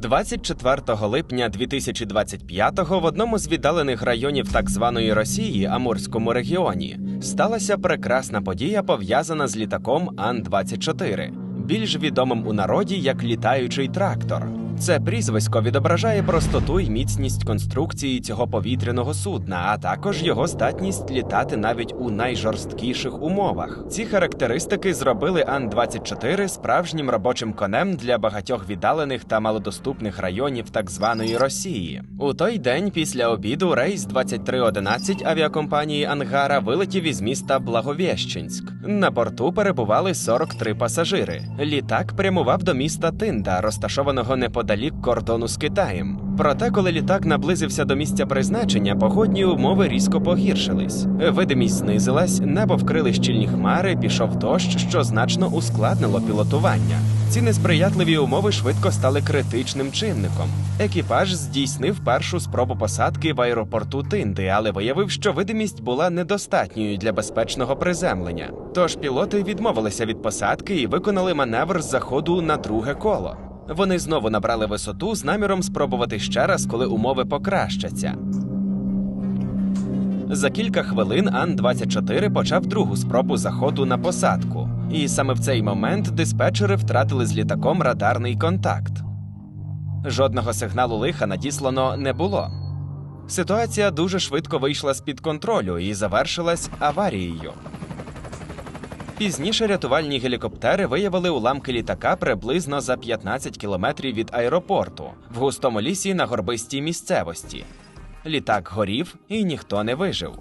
24 липня 2025-го в одному з віддалених районів так званої Росії, Амурському регіоні, сталася прекрасна подія, пов'язана з літаком Ан-24, більш відомим у народі як літаючий трактор. Це прізвисько відображає простоту і міцність конструкції цього повітряного судна, а також його здатність літати навіть у найжорсткіших умовах. Ці характеристики зробили Ан-24 справжнім робочим конем для багатьох віддалених та малодоступних районів так званої Росії. У той день після обіду рейс 2311 авіакомпанії Ангара вилетів із міста Благовєщенськ. На борту перебували 43 пасажири. Літак прямував до міста Тинда, розташованого неподалік кордону з Китаєм. Проте, коли літак наблизився до місця призначення, погодні умови різко погіршились. Видимість знизилась, небо вкрили щільні хмари, пішов дощ, що значно ускладнило пілотування. Ці несприятливі умови швидко стали критичним чинником. Екіпаж здійснив першу спробу посадки в аеропорту Тинди, але виявив, що видимість була недостатньою для безпечного приземлення. Тож пілоти відмовилися від посадки і виконали маневр з заходу на друге коло. Вони знову набрали висоту з наміром спробувати ще раз, коли умови покращаться. За кілька хвилин Ан-24 почав другу спробу заходу на посадку, і саме в цей момент диспетчери втратили з літаком радарний контакт. Жодного сигналу лиха надіслано не було. Ситуація дуже швидко вийшла з-під контролю і завершилась аварією. Пізніше рятувальні гелікоптери виявили уламки літака приблизно за 15 кілометрів від аеропорту в густому лісі на горбистій місцевості. Літак горів і ніхто не вижив.